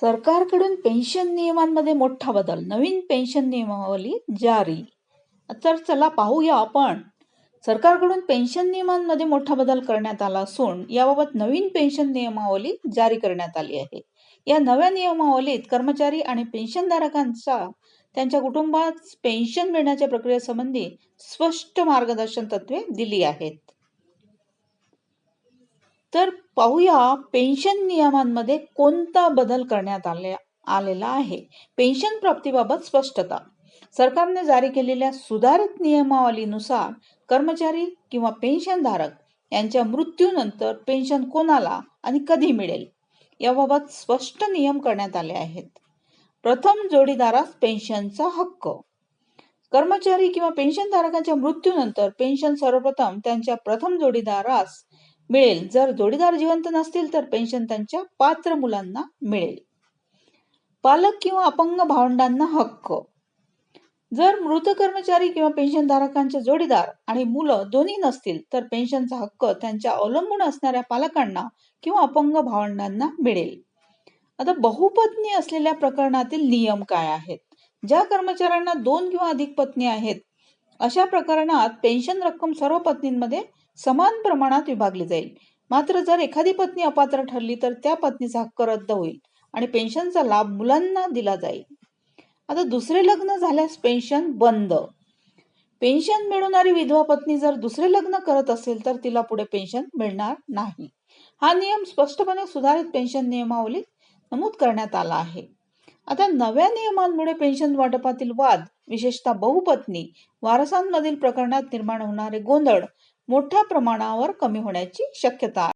सरकारकडून पेन्शन नियमांमध्ये मोठा बदल. नवीन पेन्शन नियमावली जारी. तर चला पाहूया आपण. सरकारकडून पेन्शन नियमांमध्ये मोठा बदल करण्यात आला असून याबाबत नवीन पेन्शन नियमावली जारी करण्यात आली आहे. या नव्या नियमावलीत कर्मचारी आणि पेन्शनधारकांचा त्यांच्या कुटुंबात पेन्शन मिळण्याच्या प्रक्रियेसंबंधी स्पष्ट मार्गदर्शन तत्वे दिली आहेत. तर पाहूया पेन्शन नियमांमध्ये कोणता बदल करण्यात आले आलेला आहे. पेन्शन प्राप्तीबाबत स्पष्टता. सरकारने जारी केलेल्या सुधारित नियमावलीनुसार कर्मचारी किंवा पेन्शनधारक यांच्या मृत्यूनंतर पेन्शन कोणाला आणि कधी मिळेल याबाबत स्पष्ट नियम करण्यात आले आहेत. प्रथम जोडीदारास पेन्शनचा हक्क. कर्मचारी किंवा पेन्शनधारकांच्या मृत्यूनंतर पेन्शन सर्वप्रथम त्यांच्या प्रथम जोडीदारास मिळेल. जर जोडीदार जिवंत नसतील तर पेन्शन त्यांच्या पात्र मुलांना मिळेल. पालक किंवा अपंग भावंडांना हक्क. जर मृत कर्मचारी किंवा पेन्शनधारकांचे जोडीदार आणि मुलं दोन्ही नसतील तर पेन्शनचा हक्क त्यांच्या अवलंबून असणाऱ्या पालकांना किंवा अपंग भावंडांना मिळेल. आता बहुपत्नी असलेल्या प्रकरणातील नियम काय आहेत? ज्या कर्मचाऱ्यांना दोन किंवा अधिक पत्नी आहेत अशा प्रकरणात पेन्शन रक्कम सर्व पत्नींमध्ये समान प्रमाणात विभागली जाईल. मात्र जर एखादी पत्नी अपात्र ठरली तर त्या पत्नीचा हक्क रद्द होईल आणि पेन्शनचा लाभ मुलांना दिला जाईल. आता दुसरे लग्न झाल्यास पेन्शन बंद. पेन्शन मिळवणारी विधवा पत्नी जर दुसरे लग्न करत असेल तर तिला पुढे पेन्शन मिळणार नाही. हा नियम स्पष्टपणे सुधारित पेन्शन नियमावलीत नमूद करण्यात आला आहे. आता नव्या नियमांमुळे पेन्शन वाटपातील वाद विशेषतः बहुपत्नी वारसांमधील प्रकरणात निर्माण होणारे गोंधळ मोठ्या प्रमाणावर कमी होण्याची शक्यता आहे.